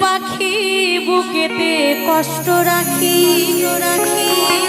পাখি বুকেতে কষ্ট রাখি। রাখি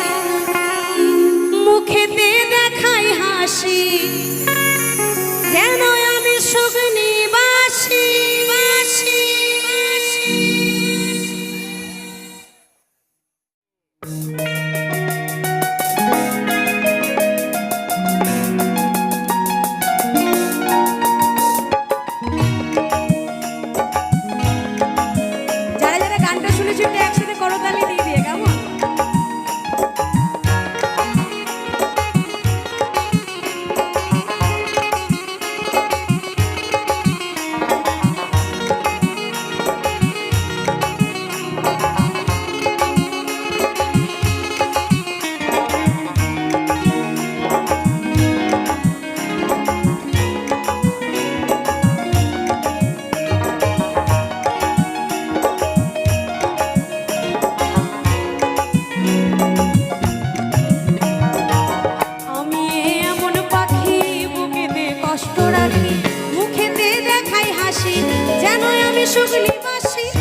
সুখ নিবাসী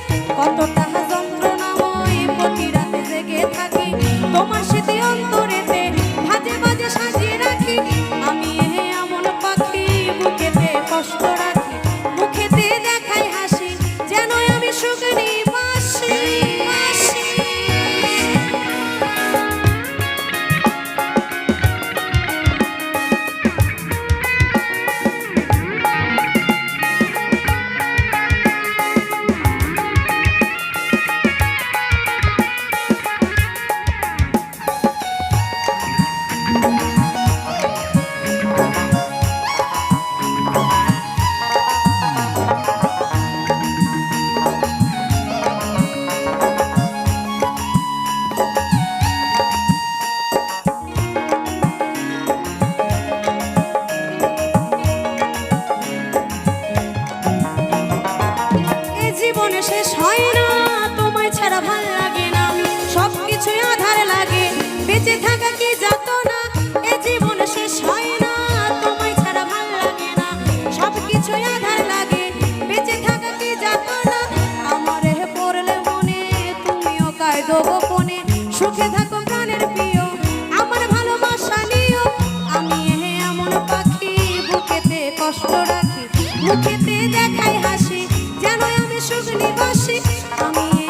জীবনে শেষ হয় না। তোমায় ছাড়া ভালো লাগে না। সব কিছুই আধার লাগে। বেঁচে থাকা কি যাত না এ জীবনে শেষ হয় না। তোমায় ছাড়া ভালো লাগে না। সব কিছুই আধার লাগে। বেঁচে থাকা কি যাত না আমার পড়লে মনে, তুমিও কায়দো গোপনে। সুখে থাকো প্রাণের প্রিয়। আমার ভালোবাসা নিও। আমি হে এমন পাখি, বুকেতে কষ্ট রাখি। দেখাই Amém.